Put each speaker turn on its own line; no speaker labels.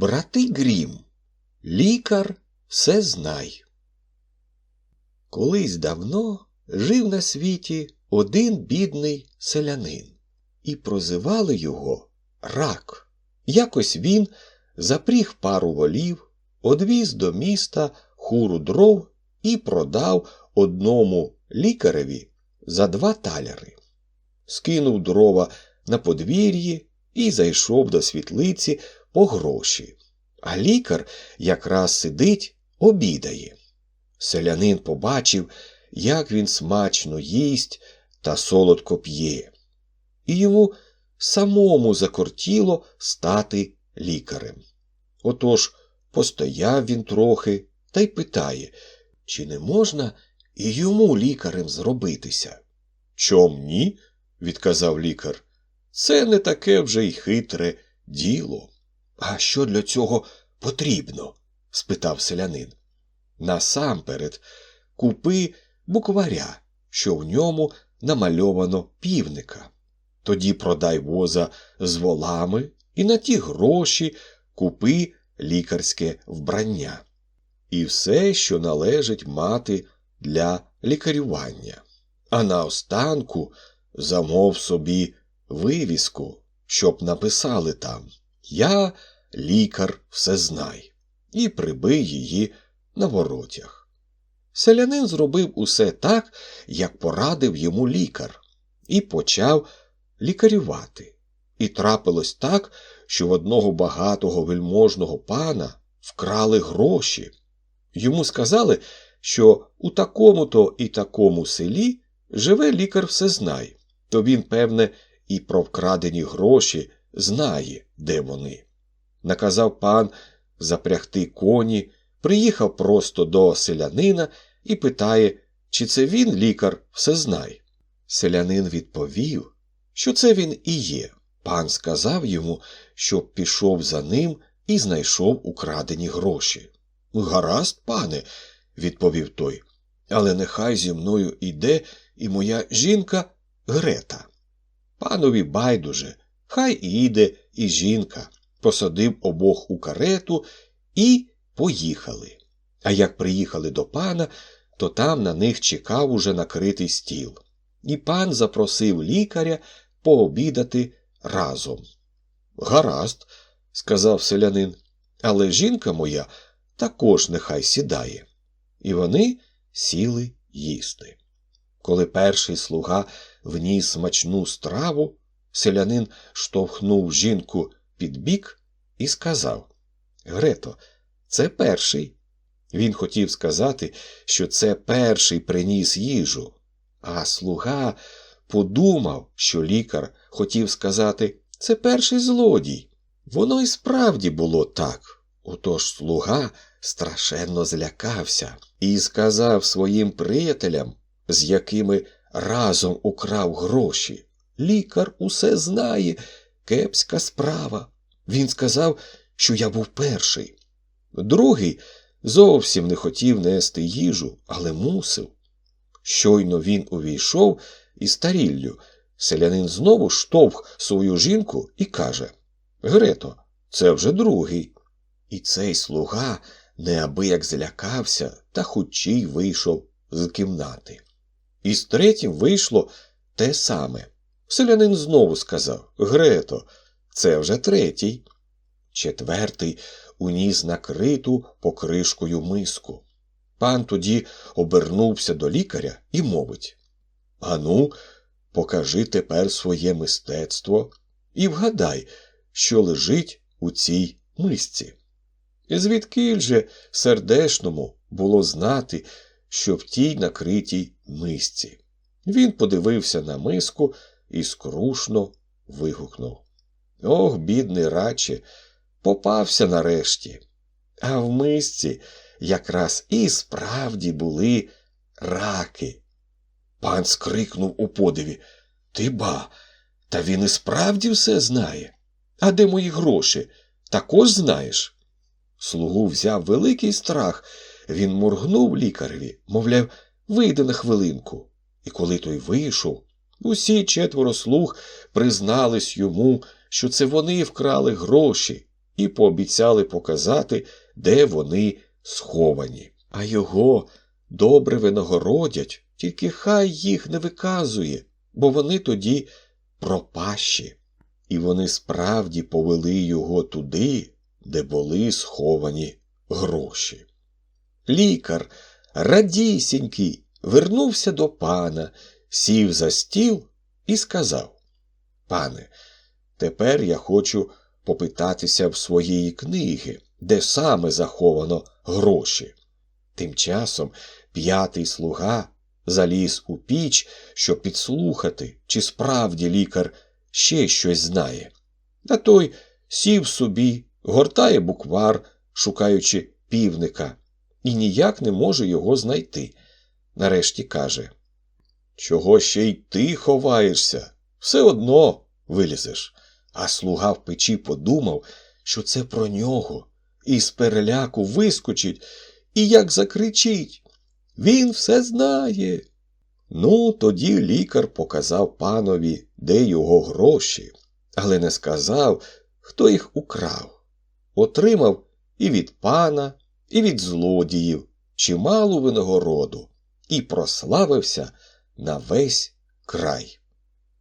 Брати Грім, лікар все знай. Колись давно жив на світі один бідний селянин, і прозивали його рак. Якось він запріг пару волів, одвіз до міста хуру дров і продав одному лікареві за два таляри. Скинув дрова на подвір'ї і зайшов до світлиці по гроші. А лікар якраз сидить, обідає. Селянин побачив, як він смачно їсть та солодко п'є. І йому самому закортіло стати лікарем. Отож постояв він трохи та й питає, чи не можна і йому лікарем зробитися? Чом ні? відказав лікар. Це не таке вже й хитре діло. А що для цього потрібно? спитав селянин. Насамперед, купи букваря, що в ньому намальовано півника. Тоді продай воза з волами і на ті гроші купи лікарське вбрання. І все, що належить мати для лікарювання. А наостанку замов собі вивіску, щоб написали там Я лікар всезнай, і прибий її на воротях. Селянин зробив усе так, як порадив йому лікар, і почав лікарювати. І трапилось так, що в одного багатого вельможного пана вкрали гроші. Йому сказали, що у такому-то і такому селі живе лікар всезнай, то він, певне, і про вкрадені гроші знає, де вони. Наказав пан запрягти коні, приїхав просто до селянина і питає, чи це він, лікар, всезнай. Селянин відповів, що це він і є. Пан сказав йому, щоб пішов за ним і знайшов украдені гроші. Гаразд, пане, відповів той, але нехай зі мною іде і моя жінка Грета. Панові байдуже, хай іде і жінка, посадив обох у карету і поїхали. А як приїхали до пана, то там на них чекав уже накритий стіл. І пан запросив лікаря пообідати разом. Гаразд, сказав селянин, але жінка моя також нехай сідає. І вони сіли їсти. Коли перший слуга вніс смачну страву, селянин штовхнув жінку під бік і сказав Грето, це перший. Він хотів сказати, що це перший приніс їжу, а слуга подумав, що лікар хотів сказати це перший злодій. Воно і справді було так. Отож слуга страшенно злякався і сказав своїм приятелям, з якими разом украв гроші. Лікар усе знає, кепська справа. Він сказав, що я був перший. Другий зовсім не хотів нести їжу, але мусив. Щойно він увійшов із таріллю. Селянин знову штовх свою жінку і каже Грето, це вже другий. І цей слуга неабияк злякався та хучій вийшов з кімнати. І з третім вийшло те саме. Селянин знову сказав Грето, це вже третій. Четвертий уніс накриту покришкою миску. Пан тоді обернувся до лікаря і мовить Ану, покажи тепер своє мистецтво і вгадай, що лежить у цій мисці. Звідкиль же сердешному було знати, що в тій накритій мисці. Він подивився на миску і скрушно вигукнув Ох, бідний раче, попався нарешті. А в мисці якраз і справді були раки. Пан скрикнув у подиві Ти ба, та він і справді все знає. А де мої гроші? Також знаєш? Слугу взяв великий страх. Він моргнув лікареві, мовляв, вийде на хвилинку. І коли той вийшов, усі четверо слуг признались йому, що це вони вкрали гроші, і пообіцяли показати, де вони сховані. А його добре винагородять, тільки хай їх не виказує, бо вони тоді пропащі. І вони справді повели його туди, де були сховані гроші. Лікар, радісінький, вернувся до пана, сів за стіл і сказав Пане, тепер я хочу попитатися в своєї книги, де саме заховано гроші. Тим часом п'ятий слуга заліз у піч, щоб підслухати, чи справді лікар ще щось знає. А той сів собі, гортає буквар, шукаючи півника, і ніяк не може його знайти. Нарешті каже Чого ще й ти ховаєшся? Все одно вилізеш. А слуга в печі подумав, що це про нього, і з переляку вискочить, і як закричить. Він все знає. Ну, тоді лікар показав панові, де його гроші, але не сказав, хто їх украв. Отримав і від пана, і від злодіїв чималу винагороду і прославився на весь край.